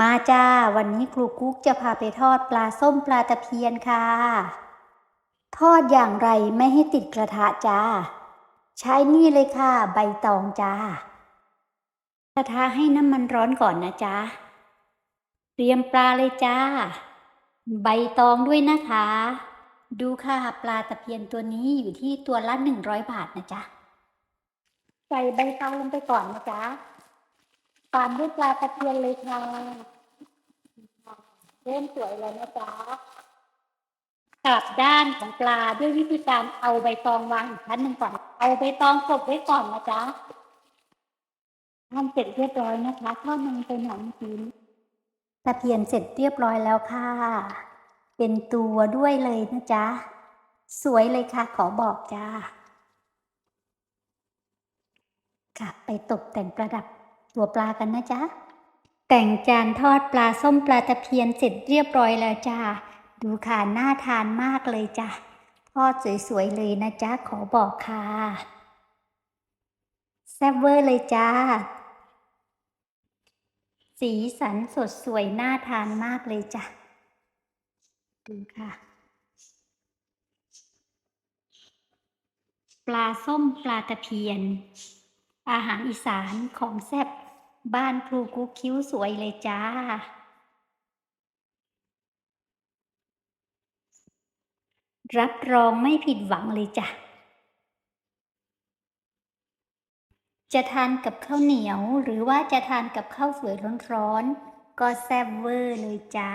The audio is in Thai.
มาจ้า วันนี้ครูกุ๊กจะพาไปทอดปลาส้มปลาตะเพียนค่ะ ทอดอย่างไรไม่ให้ติดกระทะจ้า ใช้นี่เลยค่ะ ใบตองจ้า กระทะให้น้ำมันร้อนก่อนนะจ๊ะเตรียมปลาเลยจ้า ใบตองด้วยนะคะ ดูค่ะปลาตะเพียนตัวนี้อยู่ที่ตัวละหนึ่งร้อยบาทนะจ๊ะ ใส่ใบตองลงไปก่อนนะจ๊ะ ตามด้วยปลาตะเพียนเลยค่ะเริ่มสวยแล้วนะจ๊ะกลับด้านของปลาด้วยวิธีการเอาใบตองวางอีกชั้นหนึ่งก่อน เอาใบตองกบไว้ก่อนนะจ๊ะทำเสร็จเรียบร้อยนะคะทอดมันไปหนังกินตะเพียนเสร็จเรียบร้อยแล้วค่ะ เป็นตัวด้วยเลยนะจ๊ะ สวยเลยค่ะ ขอบอกจ้าค่ะไปตกแต่งประดับ ตัวปลากันนะจ๊ะ แต่งจานทอดปลาส้มปลาตะเพียนเสร็จเรียบร้อยแล้วจ้า ดูค่ะน่าทานมากเลยจ้ะทอดสวยๆเลยนะจ๊ะขอบอกค่ะแซ่บเวอร์เลยจ้า สีสันสดสวยน่าทานมากเลยจ้ะ ดูค่ะ ปลาส้มปลาตะเพียน อาหารอีสานของแซ่บบ้านครูกุ๊กคิ้วสวยเลยจ้า รับรองไม่ผิดหวังเลยจ้ะ จะทานกับข้าวเหนียวหรือว่าจะทานกับข้าวสวยร้อนๆก็แซ่บเวอร์เลยจ้า